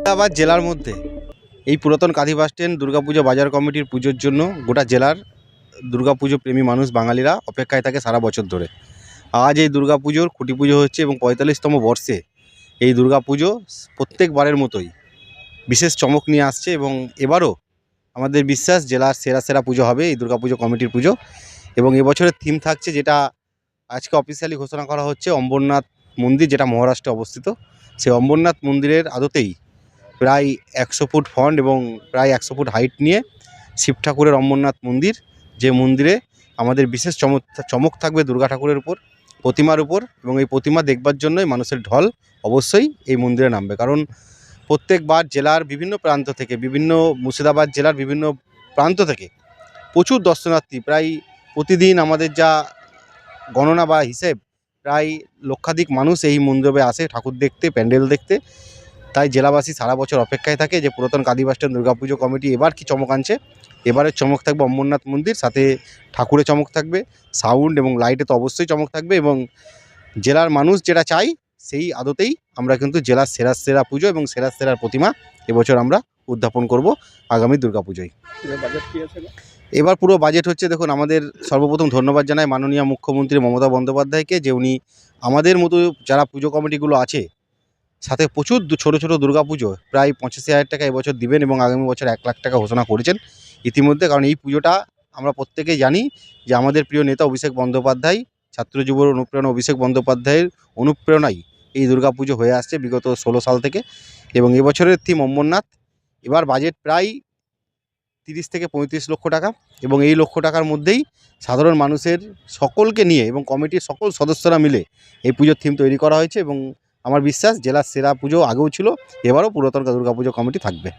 মুর্শিদাবাদ জেলার মধ্যে এই পুরাতন কাঁথি বাস স্ট্যান্ড, দুর্গাপুজো বাজার কমিটির পুজোর জন্য গোটা জেলার দুর্গাপুজো প্রেমী মানুষ বাঙালিরা অপেক্ষায় থাকে সারা বছর ধরে। আজ এই দুর্গাপুজোর খুঁটি পুজো হচ্ছে এবং পঁয়তাল্লিশতম বর্ষে এই দুর্গাপুজো প্রত্যেকবারের মতোই বিশেষ চমক নিয়ে আসছে এবং এবারও আমাদের বিশ্বাস জেলার সেরা সেরা পুজো হবে এই দুর্গাপুজো কমিটির পুজো এবং এবছরের থিম থাকছে যেটা আজকে অফিসিয়ালি ঘোষণা করা হচ্ছে অম্বরনাথ মন্দির, যেটা মহারাষ্ট্রে অবস্থিত। সেই অম্বরনাথ মন্দিরের আদতেই প্রায় একশো ফুট ফন্ড এবং প্রায় একশো ফুট হাইট নিয়ে শিব ঠাকুরের অমরনাথ মন্দির, যে মন্দিরে আমাদের বিশেষ চমক চমক থাকবে দুর্গা ঠাকুরের উপর, প্রতিমার উপর এবং এই প্রতিমা দেখবার জন্যই মানুষের ঢল অবশ্যই এই মন্দিরে নামবে। কারণ প্রত্যেকবার জেলার বিভিন্ন প্রান্ত থেকে, বিভিন্ন মুর্শিদাবাদ জেলার বিভিন্ন প্রান্ত থেকে প্রচুর দর্শনার্থী, প্রায় প্রতিদিন আমাদের যা গণনা বা হিসেব, প্রায় লক্ষাধিক মানুষ এই মন্দিরে আসে ঠাকুর দেখতে, প্যান্ডেল দেখতে। তাই জেলাবাসী সারা বছর অপেক্ষায় থাকে যে পুরাতন কালী স্ট্যান্ড দুর্গাপুজো কমিটি এবার কি চমক আনছে? এবারের চমক থাকবে অমরনাথ মন্দির সাথে ঠাকুরে চমক থাকবে সাউন্ড এবং লাইটে তো অবশ্যই চমক থাকবে এবং জেলার মানুষ যেটা চাই সেই আদতেই আমরা কিন্তু জেলার সেরা সেরা পুজো এবং সেরা সেরার প্রতিমা এবছর আমরা উদ্যাপন করব আগামী দুর্গাপুজোয়। এবার পুরো বাজেট হচ্ছে দেখুন আমাদের সর্বপ্রথম ধন্যবাদ জানাই মাননীয় মুখ্যমন্ত্রী মমতা বন্দ্যোপাধ্যায়কে যে উনি আমাদের মতো যারা পুজো কমিটিগুলো আছে সাথে প্রচুর ছোট ছোট পুজো প্রায় পঁচাশি হাজার টাকা এবছর দিবেন এবং আগামী বছর এক লাখ টাকা ঘোষণা করেছেন ইতিমধ্যে, কারণ এই পুজোটা আমরা প্রত্যেকেই জানি যে আমাদের প্রিয় নেতা অভিষেক বন্দ্যোপাধ্যায়, ছাত্র যুবর অনুপ্রেরণা অভিষেক বন্দ্যোপাধ্যায়ের অনুপ্রেরণায় এই পুজো হয়ে আসছে বিগত ষোলো সাল থেকে। এবং এবছরের থিম অমরনাথ। এবার বাজেট প্রায় তিরিশ থেকে পঁয়ত্রিশ লক্ষ টাকা। এবং এই লক্ষ টাকার মধ্যেই সাধারণ মানুষের সকলকে নিয়ে এবং কমিটির সকল সদস্যরা মিলে এই পুজোর থিম তৈরি করা হয়েছে এবং আমার বিশ্বাস জেলার সেরা পুজো আগেও ছিল, এবারও পুরাতন দুর্গা পুজো কমিটি থাকবে